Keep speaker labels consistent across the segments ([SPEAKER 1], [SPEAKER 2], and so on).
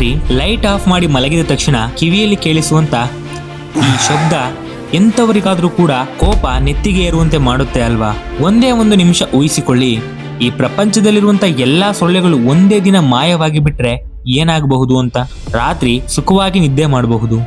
[SPEAKER 1] ರಾತ್ರಿ light off ಮಾಡಿ ಮಲಗಿದ ತಕ್ಷಣ ಕಿವಿಯಲ್ಲಿ ಕೇಳಿಸುವಂತ ಈ ಶಬ್ದ ಎಂಥವರಿಗಾದರೂ ಕೂಡ ಕೋಪ ನೆತ್ತಿಗೆ ಏರುವಂತೆ ಮಾಡುತ್ತೆ ಅಲ್ವಾ? ಒಂದೇ ಒಂದು ನಿಮಿಷ ಊಹಿಸಿಕೊಳ್ಳಿ. ಈ ಪ್ರಪಂಚದಲ್ಲಿರುವಂತ ಎಲ್ಲಾ ಸೊಳ್ಳೆಗಳು ಒಂದೇ ದಿನ ಮಾಯವಾಗಿ ಬಿಟ್ರೆ ಏನಾಗಬಹುದು ಅಂತ? ರಾತ್ರಿ ಸುಖವಾಗಿ ನಿದ್ದೆ ಮಾಡಬಹುದು.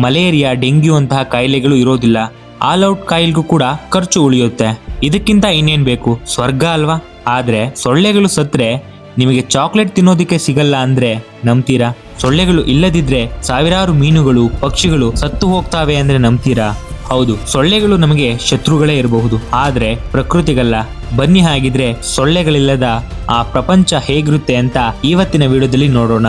[SPEAKER 1] ಮಲೇರಿಯಾ, ಡೆಂಗ್ಯೂ ಅಂತಹ ಕಾಯಿಲೆಗಳು ಇರೋದಿಲ್ಲ. ಆಲ್ ಔಟ್ ಕಾಯಿಲ್ಗೂ ಕೂಡ ಖರ್ಚು ಉಳಿಯುತ್ತೆ. ಇದಕ್ಕಿಂತ ಇನ್ನೇನ್ ಬೇಕು? ಸ್ವರ್ಗ ಅಲ್ವಾ? ಆದ್ರೆ ಸೊಳ್ಳೆಗಳು ಸತ್ರೆ ನಿಮಗೆ ಚಾಕ್ಲೇಟ್ ತಿನ್ನೋದಿಕ್ಕೆ ಸಿಗಲ್ಲ ಅಂದ್ರೆ ನಂಬ್ತೀರಾ? ಸೊಳ್ಳೆಗಳು ಇಲ್ಲದಿದ್ರೆ ಸಾವಿರಾರು ಮೀನುಗಳು, ಪಕ್ಷಿಗಳು ಸತ್ತು ಹೋಗ್ತಾವೆ ಅಂದ್ರೆ ನಂಬ್ತೀರಾ? ಹೌದು, ಸೊಳ್ಳೆಗಳು ನಮಗೆ ಶತ್ರುಗಳೇ ಇರಬಹುದು. ಆದ್ರೆ ಪ್ರಕೃತಿಗಲ್ಲ. ಬನ್ನಿ ಹಾಗಿದ್ರೆ ಸೊಳ್ಳೆಗಳಿಲ್ಲದ ಆ ಪ್ರಪಂಚ ಹೇಗಿರುತ್ತೆ ಅಂತ ಇವತ್ತಿನ ವಿಡಿಯೋದಲ್ಲಿ ನೋಡೋಣ.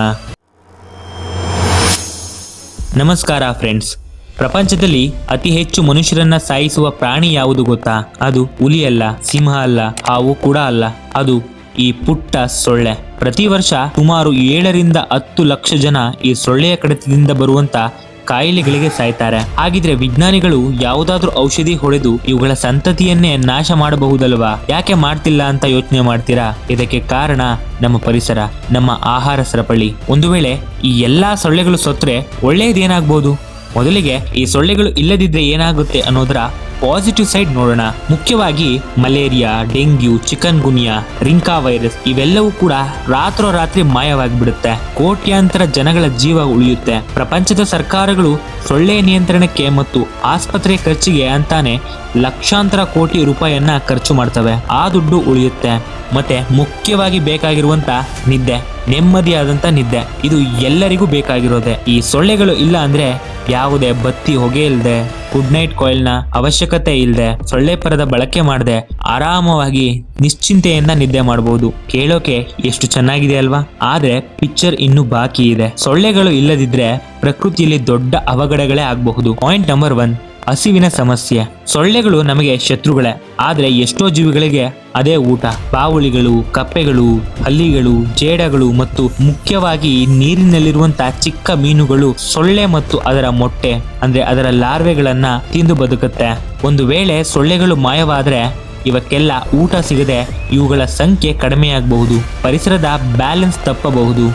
[SPEAKER 1] ನಮಸ್ಕಾರ ಫ್ರೆಂಡ್ಸ್ ಪ್ರಪಂಚದಲ್ಲಿ ಅತಿ ಹೆಚ್ಚು ಮನುಷ್ಯರನ್ನ ಸಾಯಿಸುವ ಪ್ರಾಣಿ ಯಾವುದು ಗೊತ್ತಾ? ಅದು ಹುಲಿ ಅಲ್ಲ, ಸಿಂಹ ಅಲ್ಲ, ಹಾವು ಕೂಡ ಅಲ್ಲ. ಅದು ಈ ಪುಟ್ಟ ಸೊಳ್ಳೆ. ಪ್ರತಿ ವರ್ಷ ಸುಮಾರು ಏಳರಿಂದ ಹತ್ತು ಲಕ್ಷ ಜನ ಈ ಸೊಳ್ಳೆಯ ಕಡತದಿಂದ ಬರುವಂತ ಕಾಯಿಲೆಗಳಿಗೆ ಸಾಯ್ತಾರೆ. ಹಾಗಿದ್ರೆ ವಿಜ್ಞಾನಿಗಳು ಯಾವುದಾದ್ರೂ ಔಷಧಿ ಹೊಡೆದು ಇವುಗಳ ಸಂತತಿಯನ್ನೇ ನಾಶ ಮಾಡಬಹುದಲ್ವಾ? ಯಾಕೆ ಮಾಡ್ತಿಲ್ಲ ಅಂತ ಯೋಚನೆ ಮಾಡ್ತೀರಾ? ಇದಕ್ಕೆ ಕಾರಣ ನಮ್ಮ ಪರಿಸರ, ನಮ್ಮ ಆಹಾರ ಸರಪಳಿ. ಒಂದು ವೇಳೆ ಈ ಎಲ್ಲಾ ಸೊಳ್ಳೆಗಳು ಸತ್ರೆ ಒಳ್ಳೆಯದೇನಾಗ್ಬೋದು ಮೊದಲಿಗೆ ಈ ಸೊಳ್ಳೆಗಳು ಇಲ್ಲದಿದ್ರೆ ಏನಾಗುತ್ತೆ ಅನ್ನೋದರ ಪಾಸಿಟಿವ್ ಸೈಡ್ ನೋಡೋಣ. ಮುಖ್ಯವಾಗಿ ಮಲೇರಿಯಾ, ಡೆಂಗ್ಯೂ ಚಿಕನ್ ಗುನಿಯಾ ರಿಂಕಾ ವೈರಸ್ ಇವೆಲ್ಲವೂ ಕೂಡ ರಾತ್ರೋರಾತ್ರಿ ಮಾಯವಾಗಿಬಿಡುತ್ತೆ. ಕೋಟ್ಯಾಂತರ ಜನಗಳ ಜೀವ ಉಳಿಯುತ್ತೆ. ಪ್ರಪಂಚದ ಸರ್ಕಾರಗಳು ಸೊಳ್ಳೆ ನಿಯಂತ್ರಣಕ್ಕೆ ಮತ್ತು ಆಸ್ಪತ್ರೆ ಖರ್ಚಿಗೆ ಅಂತಾನೆ ಲಕ್ಷಾಂತರ ಕೋಟಿ ರೂಪಾಯಿಯನ್ನ ಖರ್ಚು ಮಾಡ್ತವೆ. ಆ ದುಡ್ಡು ಉಳಿಯುತ್ತೆ. ಮತ್ತೆ ಮುಖ್ಯವಾಗಿ ಬೇಕಾಗಿರುವಂತ ನಿದ್ದೆ. ನೆಮ್ಮದಿಯಾದಂತ ನಿದ್ದೆ. ಇದು ಎಲ್ಲರಿಗೂ ಬೇಕಾಗಿರೋದೆ. ಈ ಸೊಳ್ಳೆಗಳು ಇಲ್ಲ ಅಂದ್ರೆ ಯಾವುದೇ ಬತ್ತಿ ಹೊಗೆ ಇಲ್ಲದೆ ಗುಡ್ ನೈಟ್ ಕಾಯಿಲ್ನ ಅವಶ್ಯಕತೆ ಇಲ್ಲದೆ ಸೊಳ್ಳೆ ಪರದ ಬಳಕೆ ಮಾಡದೆ, ಆರಾಮವಾಗಿ ನಿಶ್ಚಿಂತೆಯಿಂದ ನಿದ್ದೆ ಮಾಡಬಹುದು ಕೇಳೋಕೆ ಎಷ್ಟು ಚೆನ್ನಾಗಿದೆ ಅಲ್ವಾ? ಆದ್ರೆ ಪಿಕ್ಚರ್ ಇನ್ನು ಬಾಕಿ ಇದೆ. ಸೊಳ್ಳೆಗಳು ಇಲ್ಲದಿದ್ರೆ ಪ್ರಕೃತಿಯಲ್ಲಿ ದೊಡ್ಡ ಅವಘಡಗಳೇ ಆಗಬಹುದು. ಪಾಯಿಂಟ್ ನಂಬರ್ ಒನ್ ಹಸಿವಿನ ಸಮಸ್ಯೆ. ಸೊಳ್ಳೆಗಳು ನಮಗೆ ಶತ್ರುಗಳೇ. ಆದರೆ ಎಷ್ಟೋ ಜೀವಿಗಳಿಗೆ ಅದೇ ಊಟ. ಬಾವುಳಿಗಳು ಕಪ್ಪೆಗಳು, ಹಲ್ಲಿಗಳು, ಜೇಡಗಳು ಮತ್ತು ಮುಖ್ಯವಾಗಿ ನೀರಿನಲ್ಲಿರುವಂತಹ ಚಿಕ್ಕ ಮೀನುಗಳು ಸೊಳ್ಳೆ ಮತ್ತು ಅದರ ಮೊಟ್ಟೆ, ಅಂದ್ರೆ ಅದರ ಲಾರ್ವೆಗಳನ್ನ ತಿಂದು ಬದುಕುತ್ತೆ. ಒಂದು ವೇಳೆ ಸೊಳ್ಳೆಗಳು ಮಾಯವಾದ್ರೆ ಇವಕ್ಕೆಲ್ಲ ಊಟ ಸಿಗದೆ ಇವುಗಳ ಸಂಖ್ಯೆ ಕಡಿಮೆಯಾಗಬಹುದು. ಪರಿಸರದ ಬ್ಯಾಲೆನ್ಸ್ ತಪ್ಪಬಹುದು.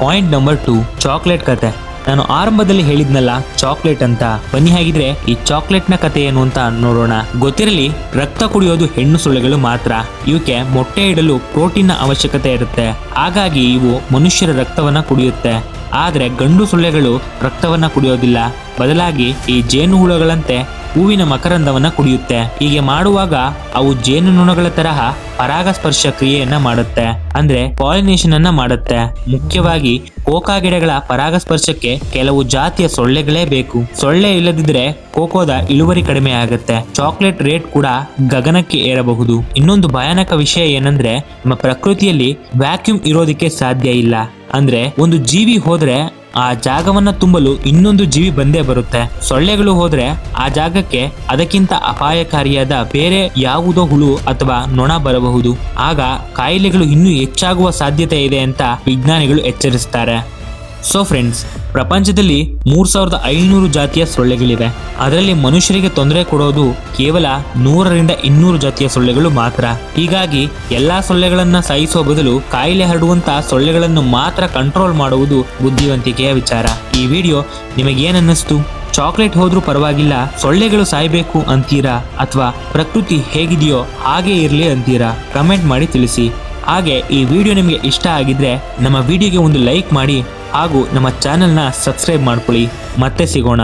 [SPEAKER 1] ಪಾಯಿಂಟ್ ನಂಬರ್ ಟು, ಚಾಕ್ಲೇಟ್ ಕತೆ. ನಾನು ಆರಂಭದಲ್ಲಿ ಹೇಳಿದ್ನಲ್ಲ ಚಾಕ್ಲೇಟ್ ಅಂತ. ಬನ್ನಿ ಹಾಗಿದ್ರೆ ಈ ಚಾಕ್ಲೇಟ್ನ ಕತೆ ಏನು ಅಂತ ನೋಡೋಣ. ಗೊತ್ತಿರಲಿ, ರಕ್ತ ಕುಡಿಯೋದು ಹೆಣ್ಣು ಸೊಳ್ಳೆಗಳು ಮಾತ್ರ. ಇವಕ್ಕೆ ಮೊಟ್ಟೆ ಇಡಲು ಪ್ರೋಟೀನ್ ಅವಶ್ಯಕತೆ ಇರುತ್ತೆ. ಹಾಗಾಗಿ ಇವು ಮನುಷ್ಯರ ರಕ್ತವನ್ನ ಕುಡಿಯುತ್ತೆ. ಆದ್ರೆ ಗಂಡು ಸೊಳ್ಳೆಗಳು ರಕ್ತವನ್ನ ಕುಡಿಯೋದಿಲ್ಲ. ಬದಲಾಗಿ ಈ ಜೇನುಹುಳಗಳಂತೆ ಹೂವಿನ ಮಕರಂದವನ್ನ ಕುಡಿಯುತ್ತೆ. ಹೀಗೆ ಮಾಡುವಾಗ ಅವು ಜೇನುನೊಣಗಳ ತರಹ ಪರಾಗಸ್ಪರ್ಶ ಕ್ರಿಯೆಯನ್ನ ಮಾಡುತ್ತೆ. ಅಂದ್ರೆ ಪಾಲಿನೇಷನ್ ಅನ್ನ ಮಾಡುತ್ತೆ. ಮುಖ್ಯವಾಗಿ ಕೋಕಾ ಗಿಡಗಳ ಪರಾಗಸ್ಪರ್ಶಕ್ಕೆ ಕೆಲವು ಜಾತಿಯ ಸೊಳ್ಳೆಗಳೇ ಬೇಕು. ಸೊಳ್ಳೆ ಇಲ್ಲದಿದ್ರೆ ಕೋಕೋದ ಇಳುವರಿ ಕಡಿಮೆ ಆಗುತ್ತೆ. ಚಾಕ್ಲೇಟ್ ರೇಟ್ ಕೂಡ ಗಗನಕ್ಕೆ ಏರಬಹುದು. ಇನ್ನೊಂದು ಭಯಾನಕ ವಿಷಯ ಏನಂದ್ರೆ, ನಮ್ಮ ಪ್ರಕೃತಿಯಲ್ಲಿ ವ್ಯಾಕ್ಯೂಮ್ ಇರೋದಕ್ಕೆ ಸಾಧ್ಯ ಇಲ್ಲ. ಅಂದ್ರೆ ಒಂದು ಜೀವಿ ಹೋದ್ರೆ ಆ ಜಾಗವನ್ನ ತುಂಬಲು ಇನ್ನೊಂದು ಜೀವಿ ಬಂದೇ ಬರುತ್ತೆ. ಸೊಳ್ಳೆಗಳು ಹೋದ್ರೆ ಆ ಜಾಗಕ್ಕೆ ಅದಕ್ಕಿಂತ ಅಪಾಯಕಾರಿಯಾದ ಬೇರೆ ಯಾವುದೋ ಹುಳು ಅಥವಾ ನೊಣ ಬರಬಹುದು. ಆಗ ಕಾಯಿಲೆಗಳು ಇನ್ನೂ ಹೆಚ್ಚಾಗುವ ಸಾಧ್ಯತೆ ಇದೆ ಅಂತ ವಿಜ್ಞಾನಿಗಳು ಎಚ್ಚರಿಸ್ತಾರೆ. ಸೊ ಫ್ರೆಂಡ್ಸ್ ಪ್ರಪಂಚದಲ್ಲಿ ಮೂರ್ ಸಾವಿರದ ಐನೂರು ಜಾತಿಯ ಸೊಳ್ಳೆಗಳಿವೆ. ಅದರಲ್ಲಿ ಮನುಷ್ಯರಿಗೆ ತೊಂದರೆ ಕೊಡೋದು ಕೇವಲ ನೂರರಿಂದ ಇನ್ನೂರು ಜಾತಿಯ ಸೊಳ್ಳೆಗಳು ಮಾತ್ರ. ಹೀಗಾಗಿ ಎಲ್ಲಾ ಸೊಳ್ಳೆಗಳನ್ನ ಸಾಯಿಸುವ ಬದಲು ಕಾಯಿಲೆ ಹರಡುವಂತ ಸೊಳ್ಳೆಗಳನ್ನು ಮಾತ್ರ ಕಂಟ್ರೋಲ್ ಮಾಡುವುದು ಬುದ್ಧಿವಂತಿಕೆಯ ವಿಚಾರ. ಈ ವಿಡಿಯೋ ನಿಮಗೇನನ್ನಿಸ್ತು ಚಾಕ್ಲೇಟ್ ಹೋದ್ರೂ ಪರವಾಗಿಲ್ಲ, ಸೊಳ್ಳೆಗಳು ಸಾಯ್ಬೇಕು ಅಂತೀರಾ? ಅಥವಾ ಪ್ರಕೃತಿ ಹೇಗಿದೆಯೋ ಹಾಗೆ ಇರಲಿ ಅಂತೀರಾ? ಕಮೆಂಟ್ ಮಾಡಿ ತಿಳಿಸಿ. ಹಾಗೆ ಈ ವಿಡಿಯೋ ನಿಮಗೆ ಇಷ್ಟ ಆಗಿದ್ರೆ ನಮ್ಮ ವಿಡಿಯೋಗೆ ಒಂದು ಲೈಕ್ ಮಾಡಿ ಹಾಗೂ ನಮ್ಮ ಚಾನೆಲ್ನ ಸಬ್ಸ್ಕ್ರೈಬ್ ಮಾಡ್ಕೊಳ್ಳಿ. ಮತ್ತೆ ಸಿಗೋಣ.